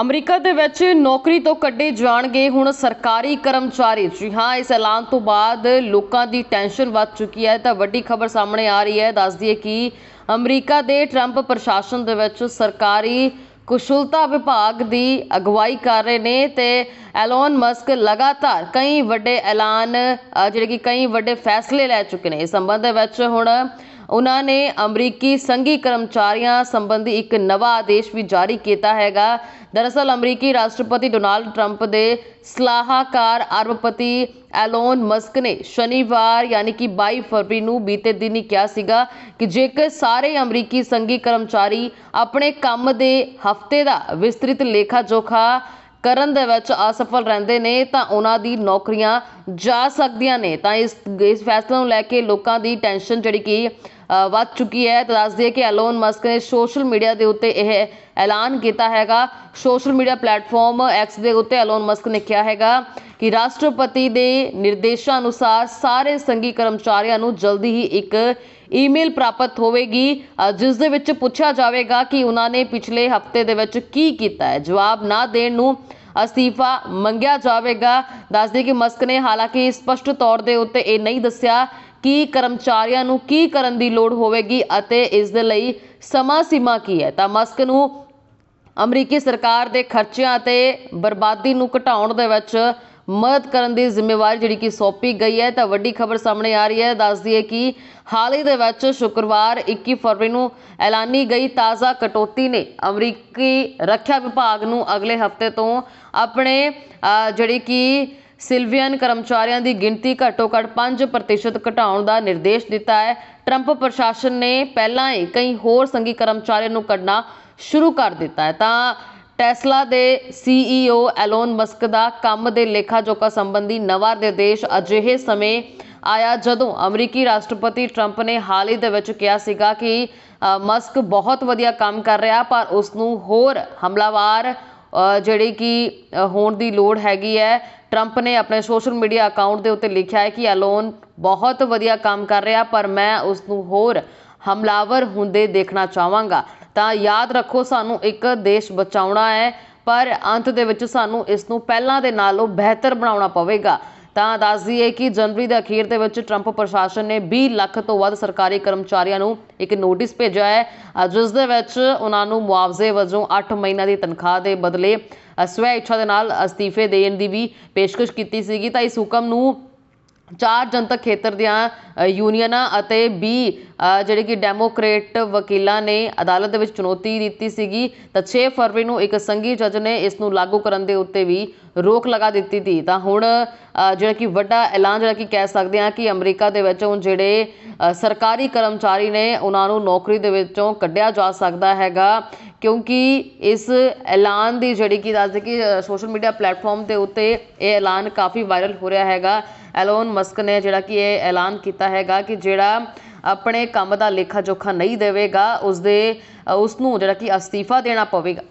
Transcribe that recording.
America ਦੇ ਵਿੱਚ ਨੌਕਰੀ ਤੋਂ ਕੱਢੇ ਜਾਣਗੇ ਹੁਣ ਸਰਕਾਰੀ ਕਰਮਚਾਰੀ। ਜੀ ਹਾਂ, ਇਸ ਐਲਾਨ ਤੋਂ ਬਾਅਦ ਲੋਕਾਂ ਦੀ ਟੈਨਸ਼ਨ ਵੱਧ ਚੁੱਕੀ ਹੈ। ਤਾਂ ਵੱਡੀ ਖਬਰ ਸਾਹਮਣੇ ਆ ਰਹੀ ਹੈ। ਦੱਸ ਦਈਏ ਕਿ ਅਮਰੀਕਾ ਦੇ ਟਰੰਪ ਪ੍ਰਸ਼ਾਸਨ ਦੇ ਵਿੱਚ ਸਰਕਾਰੀ ਕੁਸ਼ਲਤਾ ਵਿਭਾਗ ਦੀ ਅਗਵਾਈ ਕਰ ਰਹੇ ਨੇ ਤੇ ਐਲੋਨ ਮਸਕ ਲਗਾਤਾਰ ਕਈ ਵੱਡੇ ਐਲਾਨ ਜਿਹੜੇ ਕਿ ਕਈ ਵੱਡੇ ਫੈਸਲੇ ਲੈ ਚੁੱਕੇ ਨੇ। ਇਸ ਸੰਬੰਧ ਵਿੱਚ ਹੁਣ ਉਹਨਾਂ ਨੇ ਅਮਰੀਕੀ ਸੰਘੀ ਕਰਮਚਾਰੀਆਂ ਸੰਬੰਧੀ ਇੱਕ ਨਵਾਂ ਆਦੇਸ਼ ਵੀ ਜਾਰੀ ਕੀਤਾ ਹੈਗਾ। ਦਰਅਸਲ ਅਮਰੀਕੀ ਰਾਸ਼ਟਰਪਤੀ ਡੋਨਾਲਡ ਟਰੰਪ ਦੇ ਸਲਾਹਕਾਰ ਅਰਬਪਤੀ ਐਲੋਨ ਮਸਕ ਨੇ ਸ਼ਨੀਵਾਰ ਯਾਨੀ ਕਿ 22 ਫਰਵਰੀ ਨੂੰ ਬੀਤੇ ਦਿਨ ਹੀ ਕਿਹਾ ਸੀਗਾ ਕਿ ਜੇਕਰ ਸਾਰੇ ਅਮਰੀਕੀ ਸੰਘੀ ਕਰਮਚਾਰੀ ਆਪਣੇ ਕੰਮ ਦੇ ਹਫ਼ਤੇ ਦਾ ਵਿਸਤ੍ਰਿਤ ਲੇਖਾ ਜੋਖਾ ਕਰਨ ਦੇ ਵਿੱਚ ਅਸਫਲ ਰਹਿੰਦੇ ਨੇ ਤਾਂ ਉਹਨਾਂ ਦੀ ਨੌਕਰੀਆਂ ਜਾ ਸਕਦੀਆਂ ਨੇ। ਤਾਂ ਇਸ ਇਸ ਫੈਸਲੇ ਨੂੰ ਲੈ ਕੇ ਲੋਕਾਂ ਦੀ ਟੈਨਸ਼ਨ ਜਿਹੜੀ ਕਿ ਵੱਧ ਚੁੱਕੀ ਹੈ। ਤਾਂ ਦੱਸ ਦਈਏ ਕਿ ਐਲੋਨ ਮਸਕ ਨੇ ਸੋਸ਼ਲ ਮੀਡੀਆ ਦੇ ਉੱਤੇ ਇਹ ਐਲਾਨ ਕੀਤਾ ਹੈਗਾ। ਸੋਸ਼ਲ ਮੀਡੀਆ ਪਲੇਟਫਾਰਮ ਐਕਸ ਦੇ ਉੱਤੇ ਐਲੋਨ ਮਸਕ ਨੇ ਕਿਹਾ ਹੈਗਾ ਕਿ ਰਾਸ਼ਟਰਪਤੀ ਦੇ ਨਿਰਦੇਸ਼ਾਂ ਅਨੁਸਾਰ ਸਾਰੇ ਸੰਘੀ ਕਰਮਚਾਰੀਆਂ ਨੂੰ ਜਲਦੀ ਹੀ ਇੱਕ ਈਮੇਲ ਪ੍ਰਾਪਤ ਹੋਵੇਗੀ। ਜਿਸ ਦੇ ਵਿੱਚ ਪੁੱਛਿਆ ਜਾਵੇਗਾ ਕਿ ਉਹਨਾਂ ਨੇ ਪਿਛਲੇ ਹਫ਼ਤੇ ਦੇ ਵਿੱਚ ਕੀ ਕੀਤਾ ਹੈ। ਜਵਾਬ ਨਾ ਦੇਣ ਨੂੰ ਅਸਤੀਫਾ ਮੰਗਿਆ ਜਾਵੇਗਾ। ਦੱਸਦੇ ਕਿ ਮਸਕ ਨੇ ਹਾਲਾਂਕਿ ਸਪਸ਼ਟ ਤੌਰ ਦੇ ਉੱਤੇ ਇਹ ਨਹੀਂ ਦੱਸਿਆ ਕਿ ਕਰਮਚਾਰੀਆਂ ਨੂੰ ਕੀ ਕਰਨ ਦੀ ਲੋੜ ਹੋਵੇਗੀ ਅਤੇ ਇਸ ਦੇ ਲਈ ਸਮਾਂ ਸੀਮਾ ਕੀ ਹੈ? ਤਾਂ ਮਸਕ ਨੂੰ ਅਮਰੀਕੀ ਸਰਕਾਰ ਦੇ ਖਰਚਿਆਂ ਅਤੇ ਬਰਬਾਦੀ ਨੂੰ ਘਟਾਉਣ ਦੇ ਵਿੱਚ ਮਦਦ ਕਰਨ ਦੀ ਜ਼ਿੰਮੇਵਾਰੀ ਜਿਹੜੀ ਕਿ ਸੌਂਪੀ ਗਈ ਹੈ, ਤਾਂ ਵੱਡੀ ਖਬਰ ਸਾਹਮਣੇ ਆ ਰਹੀ ਹੈ। ਦੱਸਦੀ ਹੈ ਕਿ ਹਾਲ ਹੀ ਦੇ ਵਿੱਚ ਸ਼ੁੱਕਰਵਾਰ 21 ਫਰਵਰੀ ਨੂੰ ਐਲਾਨੀ ਗਈ ਤਾਜ਼ਾ ਕਟੌਤੀ ਨੇ ਅਮਰੀਕੀ ਰੱਖਿਆ ਵਿਭਾਗ ਨੂੰ ਅਗਲੇ ਹਫ਼ਤੇ ਤੋਂ ਆਪਣੇ ਜਿਹੜੀ ਕਿ ਸਿਲਵੀਅਨ ਕਰਮਚਾਰੀਆਂ ਦੀ ਗਿਣਤੀ ਘੱਟੋ-ਘੱਟ 5% ਘਟਾਉਣ ਦਾ ਨਿਰਦੇਸ਼ ਦਿੱਤਾ ਹੈ। ਟਰੰਪ ਪ੍ਰਸ਼ਾਸਨ ਨੇ ਪਹਿਲਾਂ ਹੀ ਕਈ ਹੋਰ ਸੰਘੀ ਕਰਮਚਾਰੀਆਂ ਨੂੰ ਕੱਢਣਾ ਸ਼ੁਰੂ ਕਰ ਦਿੱਤਾ ਹੈ। ਤਾਂ ਟੈਸਲਾ ਦੇ ਸੀਈਓ ਐਲੋਨ ਮਸਕ ਦਾ ਕੰਮ ਦੇ ਲੇਖਾ ਜੋਖਾ ਸੰਬੰਧੀ ਨਵਾਂ ਨਿਰਦੇਸ਼ ਅਜਿਹੇ ਸਮੇਂ ਆਇਆ ਜਦੋਂ ਅਮਰੀਕੀ ਰਾਸ਼ਟਰਪਤੀ ਟਰੰਪ ਨੇ ਹਾਲ ਹੀ ਦੇ ਵਿੱਚ ਕਿਹਾ ਸੀਗਾ ਕਿ ਮਸਕ ਬਹੁਤ ਵਧੀਆ ਕੰਮ ਕਰ ਰਿਹਾ, ਪਰ ਉਸ ਨੂੰ ਹੋਰ ਹਮਲਾਵਾਰ ਜਿਹੜੀ ਕਿ ਹੋਣ ਦੀ ਲੋੜ ਹੈਗੀ ਹੈ। ਟਰੰਪ ਨੇ ਆਪਣੇ ਸੋਸ਼ਲ ਮੀਡੀਆ ਅਕਾਊਂਟ ਦੇ ਉੱਤੇ ਲਿਖਿਆ ਹੈ ਕਿ ਐਲੋਨ ਬਹੁਤ ਵਧੀਆ ਕੰਮ ਕਰ ਰਿਹਾ, ਪਰ ਮੈਂ ਉਸ ਨੂੰ ਹੋਰ ਹਮਲਾਵਰ ਹੁੰਦੇ ਦੇਖਣਾ ਚਾਹਾਂਗਾ। ਤਾਂ ਯਾਦ ਰੱਖੋ, ਸਾਨੂੰ ਇੱਕ ਦੇਸ਼ ਬਚਾਉਣਾ ਹੈ, ਪਰ ਅੰਤ ਦੇ ਵਿੱਚ ਸਾਨੂੰ ਇਸ ਨੂੰ ਪਹਿਲਾਂ ਦੇ ਨਾਲੋਂ ਬਿਹਤਰ ਬਣਾਉਣਾ ਪਵੇਗਾ। ਤਾਂ ਦੱਸ ਦਈਏ ਕਿ ਜਨਵਰੀ ਦੇ ਅਖੀਰ ਦੇ ਵਿੱਚ ਟਰੰਪ ਪ੍ਰਸ਼ਾਸਨ ਨੇ 20 ਲੱਖ ਤੋਂ ਵੱਧ ਸਰਕਾਰੀ ਕਰਮਚਾਰੀਆਂ ਨੂੰ ਇੱਕ ਨੋਟਿਸ ਭੇਜਿਆ ਹੈ। ਜਿਸ ਦੇ ਵਿੱਚ ਉਹਨਾਂ ਨੂੰ ਮੁਆਵਜ਼ੇ ਵਜੋਂ 8 ਮਹੀਨਿਆਂ ਦੀ ਤਨਖਾਹ ਦੇ ਬਦਲੇ ਸਵੈ ਇੱਛਾ ਦੇ ਨਾਲ ਅਸਤੀਫੇ ਦੇਣ ਦੀ ਵੀ ਪੇਸ਼ਕਸ਼ ਕੀਤੀ ਸੀਗੀ। ਤਾਂ ਇਸ ਹੁਕਮ ਨੂੰ ਚਾਰ ਜਨਤਕ ਖੇਤਰ ਦੀਆਂ ਯੂਨੀਅਨਾਂ ਅਤੇ 20 ਅ, ਜਿਹੜੇ ਕਿ ਡੈਮੋਕ੍ਰੇਟ ਵਕੀਲਾਂ ਨੇ ਅਦਾਲਤ ਦੇ ਵਿੱਚ ਚੁਣੌਤੀ ਦਿੱਤੀ ਸੀਗੀ ਤਾਂ 6 ਫਰਵਰੀ ਨੂੰ ਇੱਕ ਸੰਘੀ ਜੱਜ ਨੇ ਇਸ ਨੂੰ ਲਾਗੂ ਕਰਨ ਦੇ ਉੱਤੇ ਵੀ ਰੋਕ ਲਗਾ ਦਿੱਤੀ ਸੀ। ਤਾਂ ਹੁਣ ਜਿਹੜਾ ਕਿ ਵੱਡਾ ਐਲਾਨ ਜਿਹੜਾ ਕਿ ਕਹਿ ਸਕਦੇ ਹਾਂ ਕਿ ਅਮਰੀਕਾ ਦੇ ਵਿੱਚ ਹੁਣ ਜਿਹੜੇ ਸਰਕਾਰੀ ਕਰਮਚਾਰੀ ਨੇ ਉਹਨਾਂ ਨੂੰ ਨੌਕਰੀ ਦੇ ਵਿੱਚੋਂ ਕੱਢਿਆ ਜਾ ਸਕਦਾ ਹੈਗਾ। ਕਿਉਂਕਿ ਇਸ ਐਲਾਨ ਦੀ ਜਿਹੜੀ ਕਿ ਦੱਸਦੇ ਕਿ ਸੋਸ਼ਲ ਮੀਡੀਆ ਪਲੇਟਫਾਰਮ ਦੇ ਉੱਤੇ ਇਹ ਐਲਾਨ ਕਾਫੀ ਵਾਇਰਲ ਹੋ ਰਿਹਾ ਹੈਗਾ। ਐਲੋਨ ਮਸਕ ਨੇ ਜਿਹੜਾ ਕਿ ਇਹ ਐਲਾਨ ਕੀਤਾ ਹੈਗਾ ਕਿ ਜਿਹੜਾ ਆਪਣੇ ਕੰਮ ਦਾ ਲੇਖਾ ਜੋਖਾ ਨਹੀਂ ਦੇਵੇਗਾ, ਉਸਦੇ ਉਸ ਨੂੰ ਜਿਹੜਾ ਕਿ ਅਸਤੀਫਾ ਦੇਣਾ ਪਵੇਗਾ।